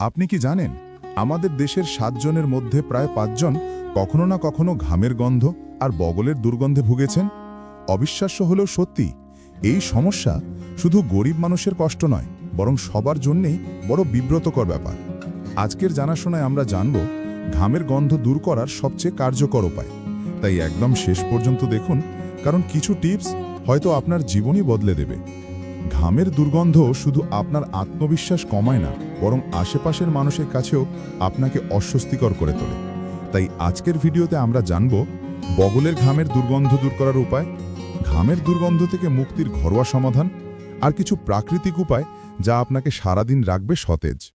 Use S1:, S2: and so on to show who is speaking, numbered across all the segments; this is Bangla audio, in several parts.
S1: আপনি কি জানেন, আমাদের দেশের সাতজনের মধ্যে প্রায় পাঁচজন কখনো না কখনো ঘামের গন্ধ আর বগলের দুর্গন্ধে ভুগেছেন? অবিশ্বাস্য হলেও সত্যি, এই সমস্যা শুধু গরিব মানুষের কষ্ট নয়, বরং সবার জন্যেই বড় বিব্রতকর ব্যাপার। আজকের জানাশোনায় আমরা জানব, ঘামের গন্ধ দূর করার সবচেয়ে কার্যকর উপায়। তাই একদম শেষ পর্যন্ত দেখুন, কারণ কিছু টিপস হয়তো আপনার জীবনই বদলে দেবে। ঘামের দুর্গন্ধ শুধু আপনার আত্মবিশ্বাস কমায় না, বরং আশেপাশের মানুষের কাছেও আপনাকে অস্বস্তিকর করে তোলে। তাই আজকের ভিডিওতে আমরা জানব, বগলের ঘামের দুর্গন্ধ দূর করার উপায়, ঘামের দুর্গন্ধ থেকে মুক্তির ঘরোয়া সমাধান, আর কিছু প্রাকৃতিক উপায় যা আপনাকে সারাদিন রাখবে সতেজ।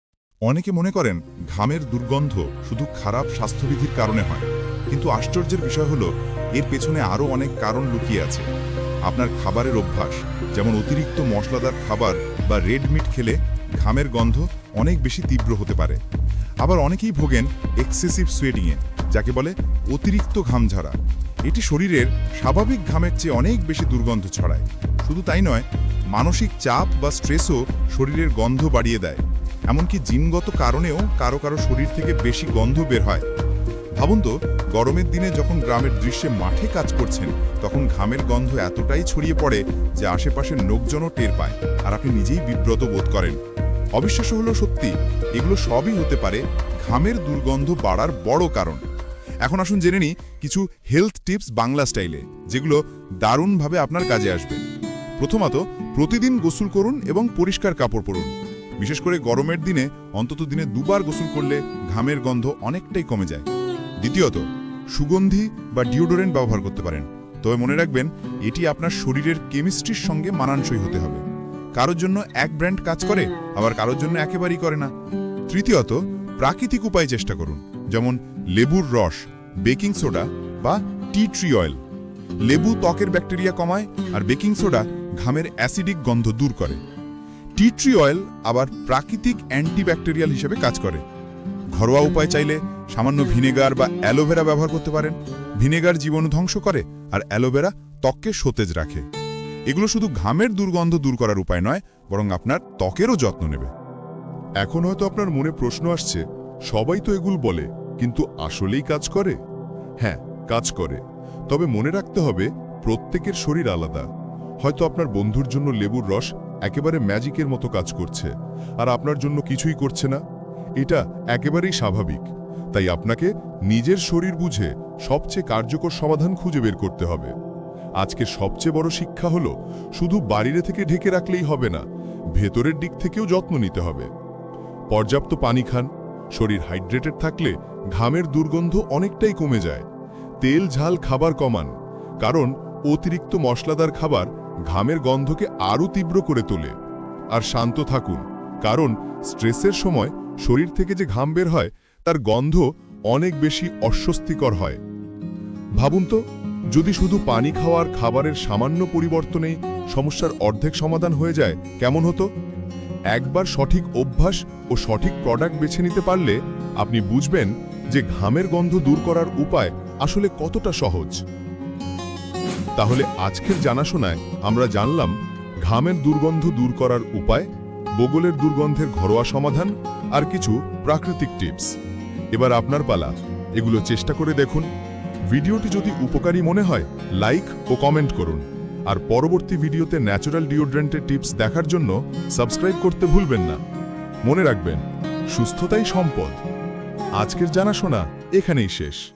S1: অনেকে মনে করেন, ঘামের দুর্গন্ধ শুধু খারাপ স্বাস্থ্যবিধির কারণে হয়। কিন্তু আশ্চর্যের বিষয় হলো, এর পেছনে আরও অনেক কারণ লুকিয়ে আছে। আপনার খাবারের অভ্যাস, যেমন অতিরিক্ত মশলাদার খাবার বা রেড মিট খেলে ঘামের গন্ধ অনেক বেশি তীব্র হতে পারে। আবার অনেকেই ভোগেন এক্সেসিভ সোয়েটিংয়ে যাকে বলে অতিরিক্ত ঘাম এটি শরীরের স্বাভাবিক ঘামের চেয়ে অনেক বেশি দুর্গন্ধ ছড়ায়। শুধু তাই নয়, মানসিক চাপ বা স্ট্রেসও শরীরের গন্ধ বাড়িয়ে দেয়। এমনকি জিনগত কারণেও কারও কারও শরীর থেকে বেশি গন্ধ বের হয়। ভাবুন তো গরমের দিনে যখন গ্রামের দৃশ্যে মাঠে কাজ করছেন, তখন ঘামের গন্ধ এতটাই ছড়িয়ে পড়ে যে আশেপাশের লোকজনও টের পায় আর আপনি নিজেই বিব্রত বোধ করেন। অবিশ্বাস্য হলো সত্যি, এগুলো সবই হতে পারে ঘামের দুর্গন্ধ বাড়ার বড় কারণ। এখন আসুন জেনে নিই কিছু হেলথ টিপস বাংলা স্টাইলে, যেগুলো দারুণভাবে আপনার কাজে আসবে। প্রথমত, প্রতিদিন গোসল করুন এবং পরিষ্কার কাপড় পরুন। বিশেষ করে গরমের দিনে অন্তত দিনে দুবার গোসল করলে ঘামের গন্ধ অনেকটাই কমে যায়। দ্বিতীয়ত, সুগন্ধি বা ডিওডোরেন্ট ব্যবহার করতে পারেন। তবে মনে রাখবেন, এটি আপনার শরীরের কেমিস্ট্রির সঙ্গে মানানসই হতে হবে। কারোর জন্য এক ব্র্যান্ড কাজ করে, আবার কারোর জন্য একেবারেই করে না। তৃতীয়ত, প্রাকৃতিক উপায় চেষ্টা করুন। যেমন লেবুর রস, বেকিং সোডা বা টি ট্রি অয়েল। লেবু ত্বকের ব্যাকটেরিয়া কমায় আর বেকিং সোডা ঘামের অ্যাসিডিক গন্ধ দূর করে। টি ট্রি অয়েল আবার প্রাকৃতিক অ্যান্টিব্যাকটেরিয়াল হিসেবে কাজ করে। ঘরোয়া উপায় চাইলে সামান্য ভিনেগার বা অ্যালোভেরা ব্যবহার করতে পারেন। ভিনেগার জীবাণু ধ্বংস করে আর অ্যালোভেরা ত্বককে সতেজ রাখে। এগুলো শুধু ঘামের দুর্গন্ধ দূর করার উপায় নয়, বরং আপনার ত্বকেরও যত্ন নেবে।
S2: এখন হয়তো আপনার মনে প্রশ্ন আসছে, সবাই তো এগুলো বলে, কিন্তু আসলেই কাজ করে? হ্যাঁ কাজ করে। তবে মনে রাখতে হবে, প্রত্যেকের শরীর আলাদা। হয়তো আপনার বন্ধুর জন্য লেবুর রস একেবারে ম্যাজিকের মতো কাজ করছে, আর আপনার জন্য কিছুই করছে না। এটা একেবারেই স্বাভাবিক। তাই আপনাকে নিজের শরীর বুঝে সবচেয়ে কার্যকর সমাধান খুঁজে বের করতে হবে। আজকের সবচেয়ে বড় শিক্ষা হলো, শুধু বাড়িরে থেকে ঢেকে রাখলেই হবে না, ভেতরের দিক থেকেও যত্ন নিতে হবে। পর্যাপ্ত পানি খান, শরীর হাইড্রেটেড থাকলে ঘামের দুর্গন্ধ অনেকটাই কমে যায়। তেল, ঝাল, খাবার কমান, কারণ অতিরিক্ত মশলাদার খাবার ঘামের গন্ধকে আরও তীব্র করে তোলে। আর শান্ত থাকুন, কারণ স্ট্রেসের সময় শরীর থেকে যে ঘাম বের হয় তার গন্ধ অনেক বেশি অস্বস্তিকর হয়। ভাবুন তো, যদি শুধু পানি খাওয়ার খাবারের সামান্য পরিবর্তনেই সমস্যার অর্ধেক সমাধান হয়ে যায়, কেমন হতো? একবার সঠিক অভ্যাস ও সঠিক প্রোডাক্ট বেছে নিতে পারলে আপনি বুঝবেন যে ঘামের গন্ধ দূর করার উপায় আসলে কতটা সহজ। তাহলে আজকের জানাশোনায় আমরা জানলাম, ঘামের দুর্গন্ধ দূর করার উপায়, বগলের দুর্গন্ধের ঘরোয়া সমাধান আর কিছু প্রাকৃতিক টিপস। এবার আপনার পালা। এগুলো চেষ্টা করে দেখুন। ভিডিওটি যদি উপকারী মনে হয়, লাইক ও কমেন্ট করুন। আর পরবর্তী ভিডিওতে ন্যাচারাল ডিওড্রেন্টের টিপস দেখার জন্য সাবস্ক্রাইব করতে ভুলবেন না। মনে রাখবেন, সুস্থতাই সম্পদ। আজকের জানাশোনা এখানেই শেষ।